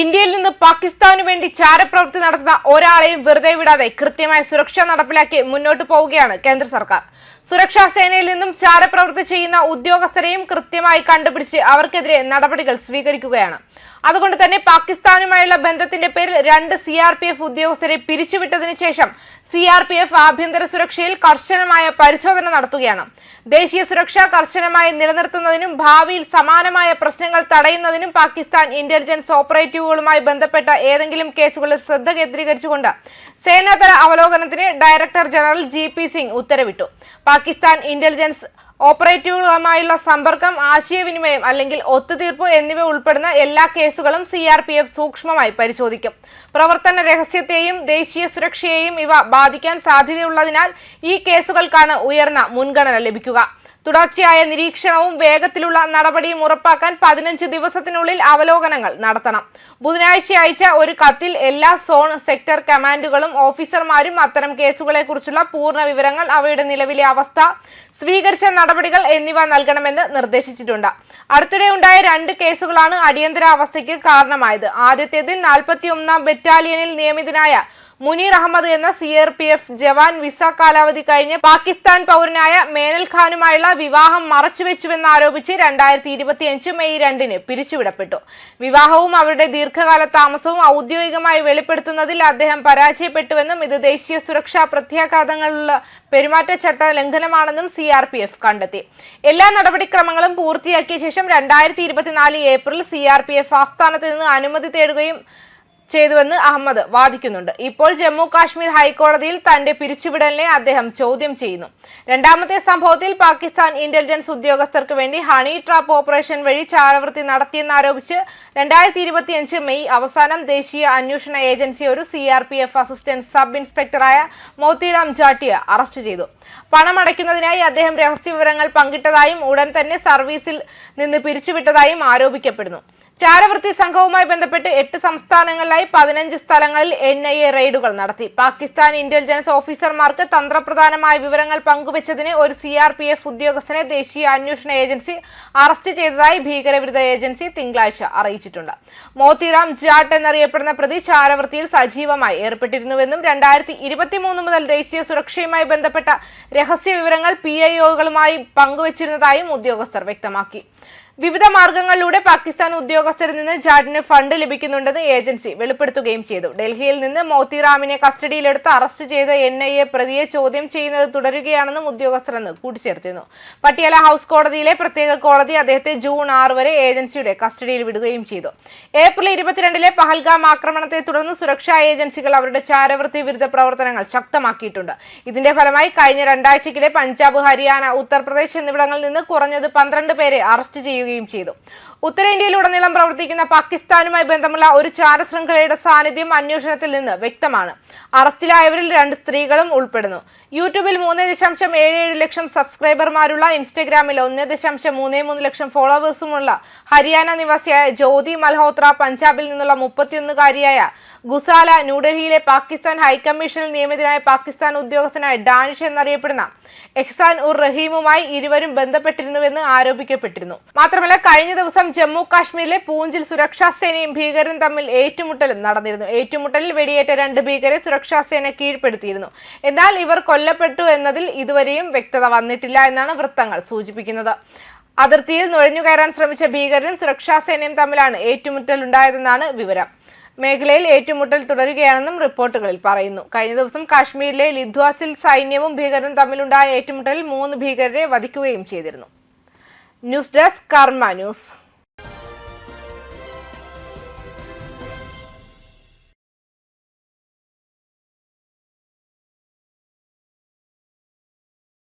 ഇന്ത്യയിൽ നിന്ന് പാകിസ്ഥാനു വേണ്ടി ചാരപ്രവൃത്തി നടത്തുന്ന ഒരാളെയും വെറുതെ വിടാതെ കൃത്യമായ സുരക്ഷ നടപ്പിലാക്കി മുന്നോട്ട് പോവുകയാണ് കേന്ദ്ര സർക്കാർ. സുരക്ഷാ സേനയിൽ നിന്നും ചാരപ്രവൃത്തി ചെയ്യുന്ന ഉദ്യോഗസ്ഥരെയും കൃത്യമായി കണ്ടുപിടിച്ച് അവർക്കെതിരെ നടപടികൾ സ്വീകരിക്കുകയാണ്. അതുകൊണ്ട് തന്നെ പാകിസ്ഥാനുമായുള്ള ബന്ധത്തിന്റെ പേരിൽ രണ്ട് സി ആർ പി എഫ് ഉദ്യോഗസ്ഥരെ പിരിച്ചുവിട്ടതിനു ശേഷം സി ആർ പി എഫ് ആഭ്യന്തര സുരക്ഷയിൽ കർശനമായ പരിശോധന നടത്തുകയാണ്. ദേശീയ സുരക്ഷ കർശനമായി നിലനിർത്തുന്നതിനും ഭാവിയിൽ സമാനമായ പ്രശ്നങ്ങൾ തടയുന്നതിനും പാകിസ്ഥാൻ ഇന്റലിജൻസ് ഓപ്പറേറ്റീവുകളുമായി ബന്ധപ്പെട്ട ഏതെങ്കിലും കേസുകളിൽ ശ്രദ്ധ കേന്ദ്രീകരിച്ചുകൊണ്ട് സേനാതല അവലോകനത്തിന് director general G P Singh ഉത്തരവിട്ടു. പാകിസ്ഥാൻ ഇന്റലിജൻസ് ഓപ്പറേറ്റീവുകളുമായുള്ള സമ്പർക്കം ആശയവിനിമയം അല്ലെങ്കിൽ ഒത്തുതീർപ്പ് എന്നിവ ഉൾപ്പെടുന്ന എല്ലാ കേസുകളും സി ആർ പി എഫ് സൂക്ഷ്മമായി പരിശോധിക്കും. പ്രവർത്തന രഹസ്യത്തെയും ദേശീയ സുരക്ഷയെയും ഇവ ബാധിക്കാൻ സാധ്യതയുള്ളതിനാൽ ഈ കേസുകൾക്കാണ് ഉയർന്ന മുൻഗണന ലഭിക്കുക. തുടർച്ചയായ നിരീക്ഷണവും വേഗത്തിലുള്ള നടപടിയും ഉറപ്പാക്കാൻ പതിനഞ്ച് ദിവസത്തിനുള്ളിൽ അവലോകനങ്ങൾ നടത്തണം. ബുധനാഴ്ച അയച്ച ഒരു കത്തിൽ എല്ലാ സോൺ സെക്ടർ കമാൻഡുകളും ഓഫീസർമാരും അത്തരം കേസുകളെക്കുറിച്ചുള്ള പൂർണ വിവരങ്ങൾ അവയുടെ നിലവിലെ അവസ്ഥ സ്വീകരിച്ച നടപടികൾ എന്നിവ നൽകണമെന്ന് നിർദ്ദേശിച്ചിട്ടുണ്ട്. അടുത്തിടെ ഉണ്ടായ രണ്ട് കേസുകളാണ് അടിയന്തരാവസ്ഥയ്ക്ക് കാരണമായത്. ആദ്യത്തേതിൽ നാൽപ്പത്തി ഒന്നാം ബറ്റാലിയനിൽ നിയമിതനായ മുനീർ അഹമ്മദ് എന്ന C R P F jawan visa കാലാവധി കഴിഞ്ഞ് പാകിസ്ഥാൻ പൗരനായ മേനൽ ഖാനുമായുള്ള വിവാഹം മറച്ചുവെച്ചുവെന്നാരോപിച്ച് രണ്ടായിരത്തി ഇരുപത്തിയഞ്ച് മെയ് രണ്ടിന് പിരിച്ചുവിടപ്പെട്ടു. വിവാഹവും അവരുടെ ദീർഘകാല താമസവും ഔദ്യോഗികമായി വെളിപ്പെടുത്തുന്നതിൽ അദ്ദേഹം പരാജയപ്പെട്ടുവെന്നും ഇത് ദേശീയ സുരക്ഷാ പ്രത്യാഘാതങ്ങളുള്ള പെരുമാറ്റച്ചട്ട ലംഘനമാണെന്നും സി ആർ പി എഫ് കണ്ടെത്തി. എല്ലാ നടപടിക്രമങ്ങളും പൂർത്തിയാക്കിയ ശേഷം രണ്ടായിരത്തി ഇരുപത്തിനാല് April C R P F ആസ്ഥാനത്ത് നിന്ന് അനുമതി തേടുകയും ചെയ്തുവെന്ന് അഹമ്മദ് വാദിക്കുന്നുണ്ട്. ഇപ്പോൾ ജമ്മു കാശ്മീർ ഹൈക്കോടതിയിൽ തന്റെ പിരിച്ചുവിടലിനെ അദ്ദേഹം ചോദ്യം ചെയ്യുന്നു. രണ്ടാമത്തെ സംഭവത്തിൽ പാകിസ്ഥാൻ ഇന്റലിജൻസ് ഉദ്യോഗസ്ഥർക്ക് വേണ്ടി ഹണി ട്രാപ്പ് ഓപ്പറേഷൻ വഴി ചാരവൃത്തി നടത്തിയെന്നാരോപിച്ച് രണ്ടായിരത്തി ഇരുപത്തിയഞ്ച് മെയ് അവസാനം ദേശീയ അന്വേഷണ ഏജൻസി ഒരു C R P F assistant sub ഇൻസ്പെക്ടറായ Motiram Jatiya arrest ചെയ്തു. പണമടയ്ക്കുന്നതിനായി അദ്ദേഹം രഹസ്യ വിവരങ്ങൾ പങ്കിട്ടതായും ഉടൻ തന്നെ സർവീസിൽ നിന്ന് പിരിച്ചുവിട്ടതായും ആരോപിക്കപ്പെടുന്നു. ചാരവൃത്തി സംഘവുമായി ബന്ധപ്പെട്ട് എട്ട് സംസ്ഥാനങ്ങളിലായി പതിനഞ്ച് സ്ഥലങ്ങളിൽ എൻ ഐ എ റെയ്ഡുകൾ നടത്തി. പാകിസ്ഥാൻ ഇന്റലിജൻസ് ഓഫീസർമാർക്ക് തന്ത്രപ്രധാനമായ വിവരങ്ങൾ പങ്കുവച്ചതിന് ഒരു സി ആർ പി എഫ് ഉദ്യോഗസ്ഥനെ ദേശീയ അന്വേഷണ ഏജൻസി അറസ്റ്റ് ചെയ്തതായി ഭീകരവിരുദ്ധ ഏജൻസി തിങ്കളാഴ്ച അറിയിച്ചിട്ടുണ്ട്. മോത്തിറാം ജാട്ട് എന്നറിയപ്പെടുന്ന പ്രതി ചാരവൃത്തിയിൽ സജീവമായി ഏർപ്പെട്ടിരുന്നുവെന്നും രണ്ടായിരത്തി ഇരുപത്തിമൂന്ന് മുതൽ ദേശീയ സുരക്ഷയുമായി ബന്ധപ്പെട്ട രഹസ്യ വിവരങ്ങൾ പി ഐ ഒകളുമായി പങ്കുവച്ചിരുന്നതായും ഉദ്യോഗസ്ഥർ വ്യക്തമാക്കി. വിവിധ മാർഗങ്ങളിലൂടെ പാകിസ്ഥാൻ ഉദ്യോഗസ്ഥരിൽ നിന്ന് ജാഡിന് ഫണ്ട് ലഭിക്കുന്നുണ്ടെന്ന് ഏജൻസി വെളിപ്പെടുത്തുകയും ചെയ്തു. ഡൽഹിയിൽ നിന്ന് മോത്തിറാമിനെ കസ്റ്റഡിയിലെടുത്ത് അറസ്റ്റ് ചെയ്ത എൻ ഐ എ പ്രതിയെ ചോദ്യം ചെയ്യുന്നത് തുടരുകയാണെന്നും ഉദ്യോഗസ്ഥർ ഉദ്യോഗസ്ഥരെന്ന് കൂട്ടിച്ചേർത്തിരുന്നു. പട്ടിയാല ഹൌസ് കോടതിയിലെ പ്രത്യേക കോടതി അദ്ദേഹത്തെ ജൂൺ ആറ് വരെ ഏജൻസിയുടെ കസ്റ്റഡിയിൽ വിടുകയും ചെയ്തു. ഏപ്രിൽ ഇരുപത്തിരണ്ടിലെ പഹൽഗാം ആക്രമണത്തെ തുടർന്ന് സുരക്ഷാ ഏജൻസികൾ അവരുടെ ചാരവൃത്തി വിരുദ്ധ പ്രവർത്തനങ്ങൾ ശക്തമാക്കിയിട്ടുണ്ട്. ഇതിന്റെ ഫലമായി കഴിഞ്ഞ രണ്ടാഴ്ചക്കിടെ പഞ്ചാബ് ഹരിയാന ഉത്തർപ്രദേശ് എന്നിവിടങ്ങളിൽ നിന്ന് കുറഞ്ഞത് പന്ത്രണ്ട് പേരെ അറസ്റ്റ് ചെയ്യുകയും ചെയ്തു. ഉത്തരേന്ത്യയിലുടനീളം പ്രവർത്തിക്കുന്ന പാകിസ്ഥാനുമായി ബന്ധമുള്ള ഒരു ചാരശൃംഖലയുടെ സാന്നിധ്യം അന്വേഷണത്തിൽ നിന്ന് വ്യക്തമാണ്. അറസ്റ്റിലായവരിൽ രണ്ട് സ്ത്രീകളും ഉൾപ്പെടുന്നു. യൂട്യൂബിൽ മൂന്ന് ദശാംശം ഏഴ് ഏഴ് ലക്ഷം സബ്സ്ക്രൈബർമാരുള്ള ഇൻസ്റ്റഗ്രാമിൽ ഒന്ന് ദശാംശം മൂന്ന് മൂന്ന് ലക്ഷം ഫോളോവേഴ്സുമുള്ള ഹരിയാന നിവാസിയായ ജ്യോതി മൽഹോത്ര പഞ്ചാബിൽ നിന്നുള്ള മുപ്പത്തിയൊന്നുകാരിയായ ഗുസാല ന്യൂഡൽഹിയിലെ പാകിസ്ഥാൻ ഹൈക്കമ്മീഷനിൽ നിയമിതനായ പാകിസ്ഥാൻ ഉദ്യോഗസ്ഥനായ ഡാനിഷ് എന്നറിയപ്പെടുന്ന എഹ്സാൻ ഉർ റഹീമുമായി ഇരുവരും ബന്ധപ്പെട്ടിരുന്നുവെന്ന് ആരോപിക്കപ്പെട്ടിരുന്നു. മാത്രമല്ല കഴിഞ്ഞ ദിവസം ജമ്മു കാശ്മീരിലെ പൂഞ്ചിൽ സുരക്ഷാ സേനയും ഭീകരരും തമ്മിൽ ഏറ്റുമുട്ടലും നടന്നിരുന്നു. ഏറ്റുമുട്ടലിൽ വെടിയേറ്റ രണ്ട് ഭീകരെ സുരക്ഷാ സേന കീഴ്പ്പെടുത്തിയിരുന്നു. എന്നാൽ ഇവർ കൊല്ലപ്പെട്ടു എന്നതിൽ ഇതുവരെയും വ്യക്തത വന്നിട്ടില്ല എന്നാണ് വൃത്തങ്ങൾ സൂചിപ്പിക്കുന്നത്. അതിർത്തിയിൽ നുഴഞ്ഞുകയറാൻ ശ്രമിച്ച ഭീകരരും സുരക്ഷാ സേനയും തമ്മിലാണ് ഏറ്റുമുട്ടലുണ്ടായതെന്നാണ് വിവരം. മേഖലയിൽ ഏറ്റുമുട്ടൽ തുടരുകയാണെന്നും റിപ്പോർട്ടുകളിൽ പറയുന്നു. കഴിഞ്ഞ ദിവസം കാശ്മീരിലെ ലിദ്വാസിൽ സൈന്യവും ഭീകരരും തമ്മിലുണ്ടായ ഏറ്റുമുട്ടലിൽ മൂന്ന് ഭീകരരെ വധിക്കുകയും ചെയ്തിരുന്നു. News desk Karma news.